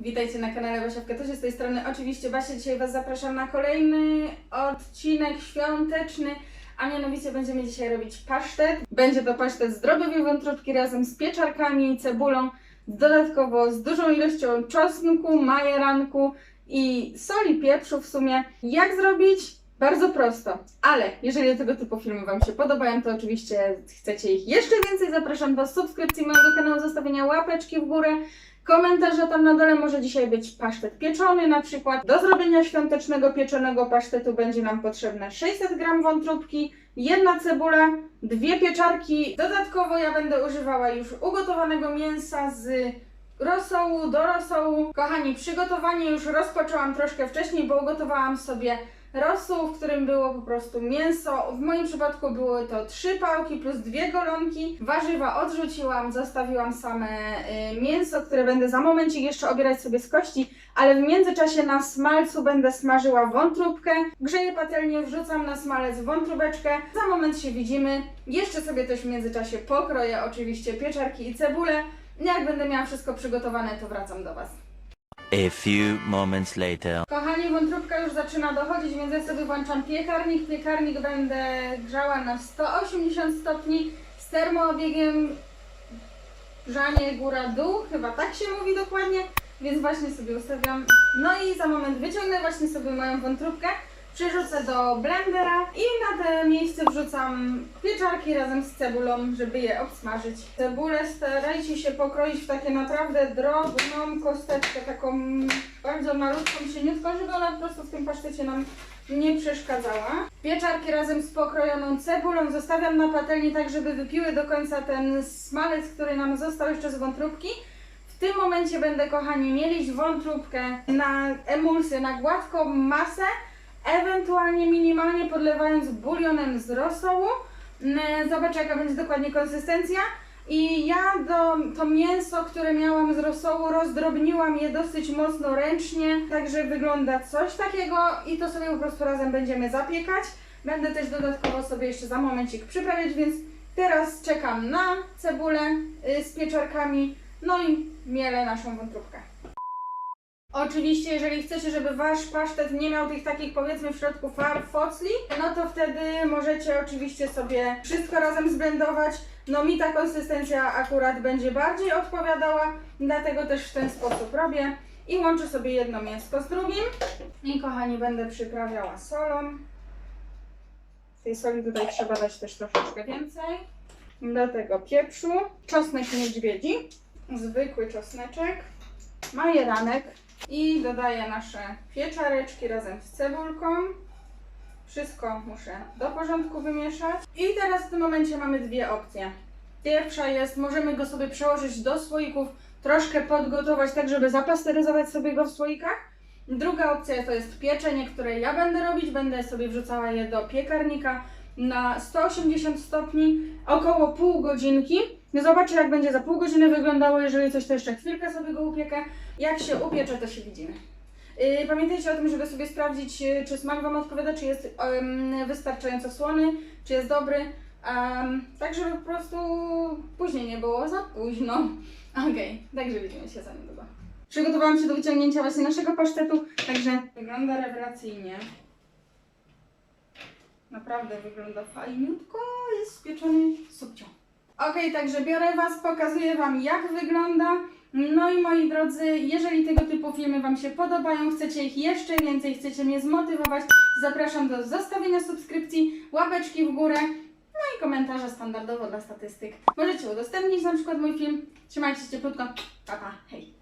Witajcie na kanale Basia w Katosie, z tej strony oczywiście Basia. Dzisiaj Was zapraszam na kolejny odcinek świąteczny, a mianowicie będziemy dzisiaj robić pasztet. Będzie to pasztet z drobiowej wątróbki razem z pieczarkami, cebulą, dodatkowo z dużą ilością czosnku, majeranku i soli, pieprzu w sumie. Jak zrobić? Bardzo prosto, ale jeżeli tego typu filmy Wam się podobają, to oczywiście chcecie ich jeszcze więcej, zapraszam do subskrypcji mojego kanału, zostawienia łapeczki w górę, komentarza tam na dole może dzisiaj być pasztet pieczony na przykład. Do zrobienia świątecznego pieczonego pasztetu będzie nam potrzebne 600 g wątróbki, jedna cebula, dwie pieczarki. Dodatkowo ja będę używała już ugotowanego mięsa z rosołu do rosołu. Kochani, przygotowanie już rozpoczęłam troszkę wcześniej, bo ugotowałam sobie rosół, w którym było po prostu mięso. W moim przypadku były to trzy pałki plus dwie golonki. Warzywa odrzuciłam, zostawiłam same y, mięso, które będę za momencik jeszcze obierać sobie z kości, ale w międzyczasie na smalcu będę smażyła wątróbkę. Grzeję patelnię, wrzucam na smalec wątróbeczkę. Za moment się widzimy. Jeszcze sobie też w międzyczasie pokroję oczywiście pieczarki i cebulę. Jak będę miała wszystko przygotowane, to wracam do Was. A few moments later. Kochani, wątróbka już zaczyna dochodzić, więc ja sobie włączam piekarnik. Piekarnik będę grzała na 180 stopni z termoobiegiem grzanie góra-dół, chyba tak się mówi dokładnie, więc właśnie sobie ustawiam. No i za moment wyciągnę właśnie sobie moją wątróbkę, przerzucę do blendera i na te miejsce wrzucam pieczarki razem z cebulą, żeby je obsmażyć. Cebulę starajcie się pokroić w takie naprawdę drobną kosteczkę, taką bardzo malutką, cieniutką, żeby ona po prostu w tym pasztecie nam nie przeszkadzała. Pieczarki razem z pokrojoną cebulą zostawiam na patelni tak, żeby wypiły do końca ten smalec, który nam został jeszcze z wątróbki. W tym momencie będę, kochani, mielić wątróbkę na emulsję, na gładką masę, ewentualnie minimalnie podlewając bulionem z rosołu. Mm, Zobaczę, jaka będzie dokładnie konsystencja. I ja do, to mięso, które miałam z rosołu, rozdrobniłam je dosyć mocno ręcznie, także wygląda coś takiego i to sobie po prostu razem będziemy zapiekać. Będę też dodatkowo sobie jeszcze za momencik przyprawiać, więc teraz czekam na cebulę y, z pieczarkami, no i mielę naszą wątróbkę. Oczywiście, jeżeli chcecie, żeby wasz pasztet nie miał tych takich powiedzmy w środku farb focli, no to wtedy możecie oczywiście sobie wszystko razem zblendować. No mi ta konsystencja akurat będzie bardziej odpowiadała, dlatego też w ten sposób robię. I łączę sobie jedno mięsko z drugim. I kochani, będę przyprawiała solą. Tej soli tutaj trzeba dać też troszeczkę więcej. Do tego pieprzu, czosnek niedźwiedzi, zwykły czosneczek, majeranek i dodaję nasze pieczareczki razem z cebulką. Wszystko muszę do porządku wymieszać. I teraz w tym momencie mamy dwie opcje. Pierwsza jest, możemy go sobie przełożyć do słoików, troszkę podgotować tak, żeby zapasteryzować sobie go w słoikach. Druga opcja to jest pieczenie, które ja będę robić. Będę sobie wrzucała je do piekarnika na 180 stopni, około pół godzinki. Zobaczę, jak będzie za pół godziny wyglądało. Jeżeli coś, to jeszcze chwilkę sobie go upiekę. Jak się upiecze, to się widzimy. Yy, Pamiętajcie o tym, żeby sobie sprawdzić, yy, czy smak Wam odpowiada, czy jest wystarczająco słony, czy jest dobry. Em, tak, żeby po prostu później nie było za późno. Okej, także widzimy się za niedługo. Przygotowałam się do wyciągnięcia właśnie naszego pasztetu, także wygląda rewelacyjnie. Naprawdę wygląda fajniutko, jest spieczony subcio. Okej, także biorę Was, pokazuję Wam jak wygląda. No i moi drodzy, jeżeli tego typu filmy Wam się podobają, chcecie ich jeszcze więcej, chcecie mnie zmotywować, zapraszam do zostawienia subskrypcji, łapeczki w górę, no i komentarza standardowo dla statystyk. Możecie udostępnić na przykład mój film. Trzymajcie się cieplutko. Pa, pa, hej.